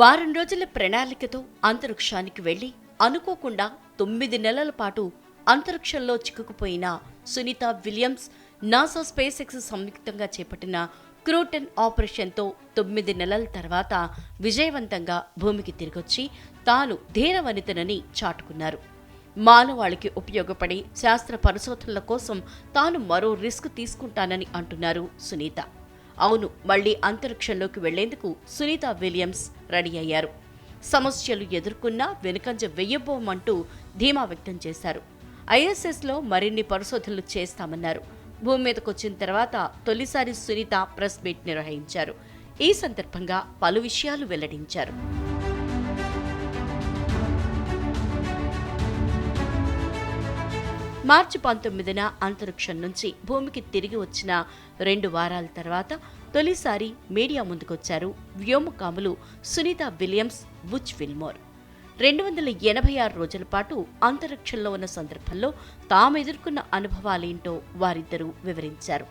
వారం రోజుల ప్రణాళికతో అంతరిక్షానికి వెళ్ళి అనుకోకుండా తొమ్మిది నెలల పాటు అంతరిక్షంలో చిక్కుకుపోయిన Sunita Williams NASA space X సంయుక్తంగా చేపట్టిన క్రూటన్ ఆపరేషన్తో తొమ్మిది నెలల తర్వాత విజయవంతంగా భూమికి తిరిగొచ్చి తాను ధీరవనితనని చాటుకున్నారు. మానవాళికి ఉపయోగపడే శాస్త్ర పరిశోధనల కోసం తాను మరో రిస్క్ తీసుకుంటానని అంటున్నారు సునీత. అవును మళ్ళీ అంతరిక్షంలోకి వెళ్ళేందుకు సునీత విలియమ్స్ రెడీ అయ్యారు. సమస్యలు ఎదుర్కొన్నా వెనుకంజ వెయ్యబోమంటూ ధీమా వ్యక్తం చేశారు. ఐఎస్ఎస్లో మరిన్ని పరిశోధనలు చేస్తామన్నారు. భూమి మీదకు వచ్చిన తర్వాత తొలిసారి సునీత ప్రెస్ మీట్ నిర్వహించారు. ఈ సందర్భంగా పలు విషయాలు వెల్లడించారు. మార్చి పంతొమ్మిదిన అంతరిక్షం నుంచి భూమికి తిరిగి వచ్చిన రెండు వారాల తర్వాత తొలిసారి మీడియా ముందుకొచ్చారు వ్యోమకాములు సునీత విలియమ్స్ బుచ్ విల్మోర్. రెండు వందల ఎనభై ఆరు రోజుల పాటు అంతరిక్షంలో ఉన్న సందర్భంలో తాము ఎదుర్కొన్న అనుభవాలేంటో వారిద్దరూ వివరించారు.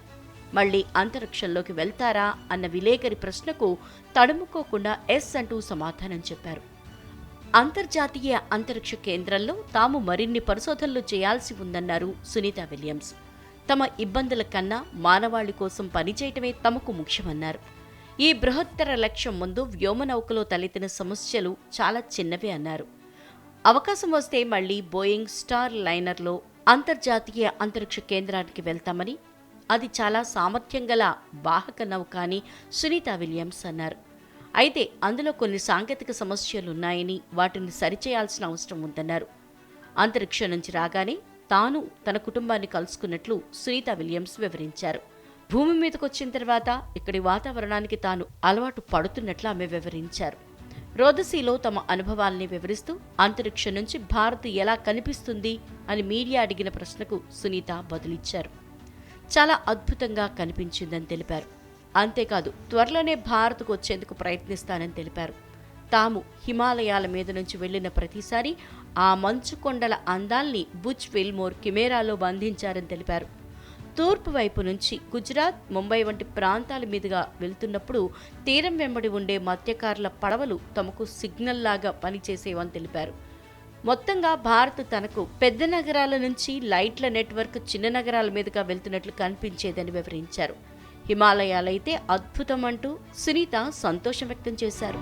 మళ్ళీ అంతరిక్షంలోకి వెళ్తారా అన్న విలేకరి ప్రశ్నకు తడుముకోకుండా ఎస్ అంటూ సమాధానం చెప్పారు. అంతర్జాతీయ అంతరిక్ష కేంద్రంలో తాము మరిన్ని పరిశోధనలు చేయాల్సి ఉందన్నారు సునీత విలియమ్స్. తమ ఇబ్బందుల కన్నా మానవాళి కోసం పనిచేయటమే తమకు ముఖ్యమన్నారు. ఈ బృహత్తర లక్ష్యం ముందు వ్యోమనౌకలో తలెత్తిన సమస్యలు చాలా చిన్నవే అన్నారు. అవకాశం వస్తే మళ్ళీ బోయింగ్ స్టార్ లైనర్లో అంతర్జాతీయ అంతరిక్ష కేంద్రానికి వెళ్తామని అది చాలా సామర్థ్యం గల వాహక నౌక అని సునీత విలియమ్స్ అన్నారు. అయితే అందులో కొన్ని సాంకేతిక సమస్యలున్నాయని వాటిని సరిచేయాల్సిన అవసరం ఉందన్నారు. అంతరిక్షం నుంచి రాగానే తాను తన కుటుంబాన్ని కలుసుకున్నట్లు సునీత విలియమ్స్ వివరించారు. భూమి మీదకు వచ్చిన తర్వాత ఇక్కడి వాతావరణానికి తాను అలవాటు పడుతున్నట్లు ఆమె వివరించారు. రోదసీలో తమ అనుభవాల్ని వివరిస్తూ అంతరిక్షం నుంచి భారత్ ఎలా కనిపిస్తుంది అని మీడియా అడిగిన ప్రశ్నకు సునీత బదులిచ్చారు. చాలా అద్భుతంగా కనిపించిందని తెలిపారు. అంతేకాదు త్వరలోనే భారత్కు వచ్చేందుకు ప్రయత్నిస్తానని తెలిపారు. తాము హిమాలయాల మీద నుంచి వెళ్ళిన ప్రతిసారి ఆ మంచు కొండల అందాల్ని బుచ్ విల్మోర్ కెమెరాలో బంధించారని తెలిపారు. తూర్పు వైపు నుంచి గుజరాత్ ముంబై వంటి ప్రాంతాల మీదుగా వెళ్తున్నప్పుడు తీరం వెంబడి ఉండే మత్స్యకారుల పడవలు తమకు సిగ్నల్ లాగా పనిచేసేవని తెలిపారు. మొత్తంగా భారత్ తనకు పెద్ద నగరాల నుంచి లైట్ల నెట్వర్క్ చిన్న నగరాల మీదుగా వెళ్తున్నట్లు కనిపించేదని వివరించారు. హిమాలయాలైతే అద్భుతం అంటూ సునీత సంతోషం వ్యక్తం చేశారు.